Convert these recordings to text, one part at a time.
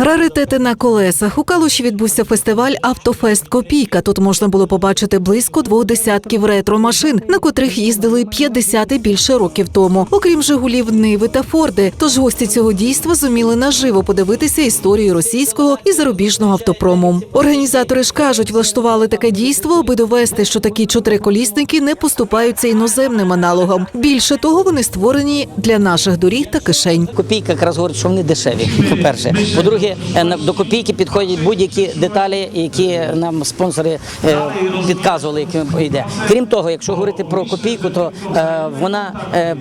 Раритети на колесах у Калуші відбувся фестиваль Автофест Копійка. Тут можна було побачити близько двох десятків ретро-машин, на котрих їздили 50 і більше років тому. Окрім Жигулів, Ниви та Форди. Тож гості цього дійства зуміли наживо подивитися історію російського і зарубіжного автопрому. Організатори ж кажуть, влаштували таке дійство, аби довести, що такі чотириколісники не поступаються іноземним аналогам. Більше того, вони створені для наших доріг та кишень. Копійка якраз говорить, що вони дешеві. По-перше, по-друге, е, на- до копійки підходять будь-які деталі, які нам спонсори е, підказували, яким йде. Крім того, якщо говорити про копійку, то е, вона е,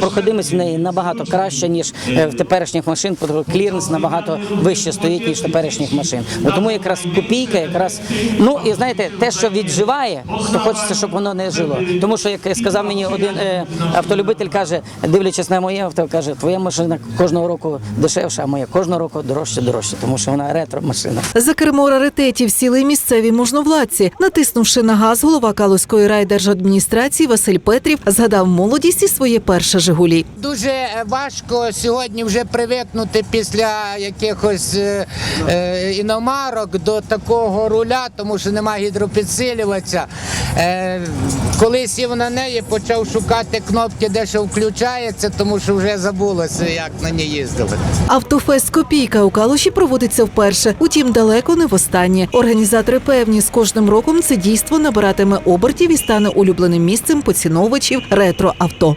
проходимість в неї набагато краща ніж е, в теперішніх машин, тому кліренс набагато вище стоїть ніж теперішніх машин. Тому якраз копійка, якраз ну і знаєте, те, що відживає, то хочеться, щоб воно не жило. Тому що як сказав мені один е, автолюбитель, каже, дивлячись на моє авто, каже, твоя машина кожного року дешевша, а моя кожного року дорожче, дорожче, тому що вона ретро машина. За кермо раритетів сіли місцеві можновладці. Натиснувши на газ, голова Калузької райдержадміністрації Василь Петрів згадав молодість і своє перше Жигулі. Дуже важко сьогодні вже привикнути після якихось е, е, іномарок до такого руля, тому що немає гідропідсилювача. Е, коли сів на неї, почав шукати кнопки, де що включається, тому що вже забулося, як на ній їздили. Автофест Копійка у Калуші проводиться вперше. Утім, далеко не востаннє. Організатори певні, з кожним роком це дійство набиратиме обертів і стане улюбленим місцем поціновувачів ретро авто.